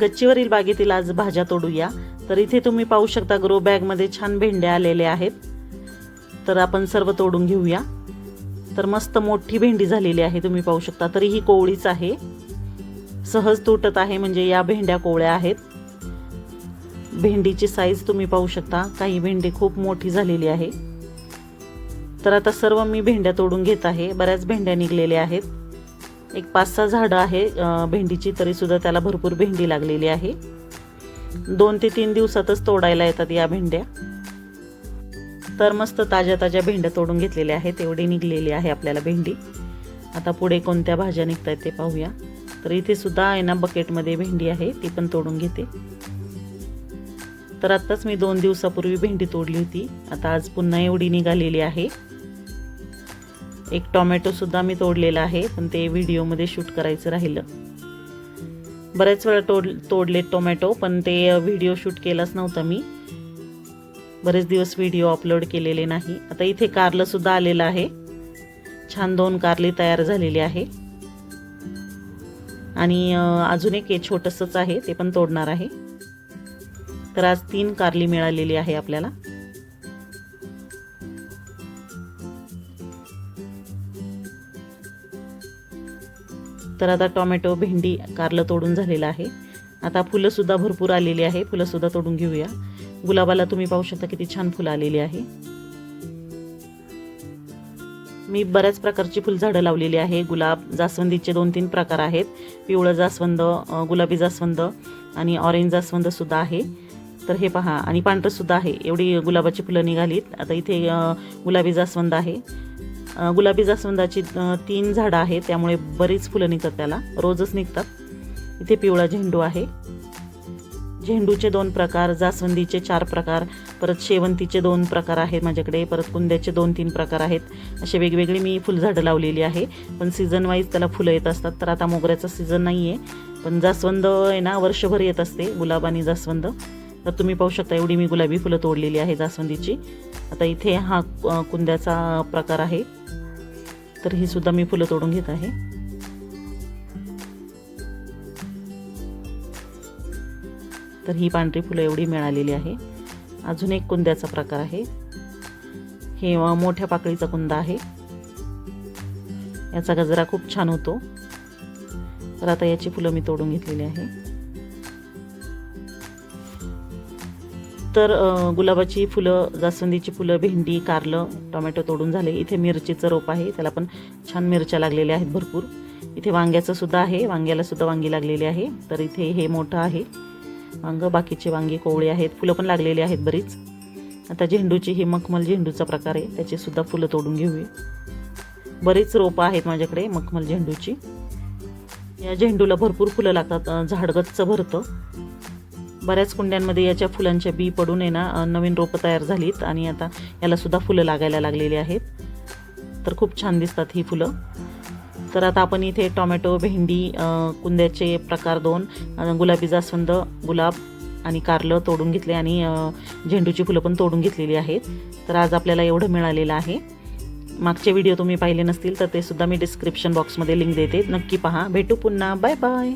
गच्चीवरील बागेतील आज भाज्या तोडूया. तर इथे तुम्ही पाहू शकता ग्रो बॅगमध्ये छान भेंड्या आलेल्या आहेत. तर आपण सर्व तोडून घेऊया. तर मस्त मोठी भेंडी झालेली आहे तुम्ही पाहू शकता. तरी ही कोवळीच आहे. सहज तुटत आहे म्हणजे या भेंड्या कोवळ्या आहेत. भेंडीची साईज तुम्ही पाहू शकता. काही भेंडी खूप मोठी झालेली आहे. तर आता सर्व मी भेंड्या तोडून घेत आहे. बऱ्याच भेंड्या निघलेल्या आहेत. एक पाच सहा झाडं आहे भेंडीची तरीसुद्धा त्याला भरपूर भेंडी लागलेली आहे. दोन ते तीन दिवसातच तोडायला येतात या भेंड्या. तर मस्त ताज्या ताज्या भेंड्या तोडून घेतलेल्या आहेत एवढी निघलेली आहे आपल्याला भेंडी. आता पुढे कोणत्या भाज्या निघत आहेत ते पाहूया. तर इथे सुद्धा आहे ना बकेटमध्ये भेंडी आहे ती पण तोडून घेते. तर आत्ताच मी दोन दिवसापूर्वी भेंडी तोडली होती. आता आज पुन्हा एवढी निघालेली आहे. एक टोमॅटोसुद्धा मी तोडलेला आहे पण ते व्हिडिओमध्ये शूट करायचं राहिलं. बऱ्याच वेळा तोड तोडले टोमॅटो पण ते व्हिडिओ शूट केलाच नव्हता मी. बरेच दिवस व्हिडिओ अपलोड केलेले नाही. आता इथे कारलंसुद्धा आलेलं आहे. छान दोन कारली तयार झालेली आहे. आणि अजून एक छोटंसंच आहे ते पण तोडणार आहे. तर आज तीन कारली मिळालेली आहे आपल्याला. तर आता टोमॅटो भेंडी कारलं तोडून झालेलं आहे. आता फुलंसुद्धा भरपूर आलेली आहे. फुलंसुद्धा तोडून घेऊया. गुलाबाला तुम्ही पाहू शकता किती छान फुलं आलेली आहे. मी बऱ्याच प्रकारची फुलझाडं लावलेली आहे. गुलाब जास्वंदीचे दोन तीन प्रकार आहेत. पिवळं जास्वंद गुलाबी जास्वंद आणि ऑरेंज जास्वंदसुद्धा आहे. तर हे पहा. आणि पांढरंसुद्धा आहे. एवढी गुलाबाची फुलं निघालीत. आता इथे गुलाबी जास्वंद आहे. गुलाबी जास्वंदाची तीन झाडं आहेत. त्यामुळे बरीच फुलं निघतात त्याला. रोजच निघतात. इथे पिवळा झेंडू आहे. झेंडूचे दोन प्रकार जास्वंदीचे चार प्रकार परत शेवंतीचे दोन प्रकार आहेत माझ्याकडे परत कुंद्याचे दोन तीन प्रकार आहेत. असे वेगवेगळी मी फुलझाडं लावलेली आहे. पण सीझन वाईज त्याला फुलं येत असतात. तर आता मोगऱ्याचा सीझन नाही आहे पण जास्वंद आहे ना वर्षभर येत असते गुलाब आणि जास्वंद. तर तुम्ही पाहू शकता एवढी मी गुलाबी फुलं तोडलेली आहे जास्वंदीची. आता इथे हा कुंद्याचा प्रकार आहे. तर ही सुद्धा मी फुलं तोडून घेत आहे. तर ही पांढरी फुलं एवढी मिळालेली आहे. अजून एक कुंद्याचा प्रकार आहे. हे मोठ्या पाकळीचा कुंदा आहे. याचा गजरा खूप छान होतो. तर आता याची फुलं मी तोडून घेतलेली आहे. तर गुलाबाची फुलं जास्वंदीची फुलं भेंडी कारलं टोमॅटो तोडून झाले. इथे मिरचीचं रोप आहे. त्याला पण छान मिरच्या लागलेल्या आहेत भरपूर. इथे वांग्याचं सुद्धा आहे. वांग्याला सुद्धा वांगी लागलेली आहे. तर इथे हे मोठं आहे. वांग बाकीचे वांगी कोवळी आहेत. फुलं पण लागलेली आहेत बरीच. आता झेंडूची ही मखमल झेंडूचा प्रकार आहे. त्याची सुद्धा फुलं तोडून घेऊया. बरीच रोपं आहेत माझ्याकडे मखमल झेंडूची. या झेंडूला भरपूर फुलं लागतात. झाडगच्च झाड भरतं. बऱ्याच कुंड्यांमध्ये याच्या फुलांच्या बी पडून आहे ना नवीन रोपं तयार झालीत आणि आता यालासुद्धा फुलं लागायला लागलेली आहेत. तर खूप छान दिसतात ही फुलं. तर आता आपण इथे टोमॅटो भेंडी कुंद्याचे प्रकार दोन गुलाबी जास्वंद गुलाब आणि कारलं तोडून घेतले आणि झेंडूची फुलं पण तोडून घेतलेली आहेत. तर आज आपल्याला एवढं मिळालेलं आहे. मागचे व्हिडिओ तुम्ही पाहिले नसतील तर ते सुद्धा मी डिस्क्रिप्शन बॉक्समध्ये लिंक देते. नक्की पहा. भेटू पुन्हा. Bye bye.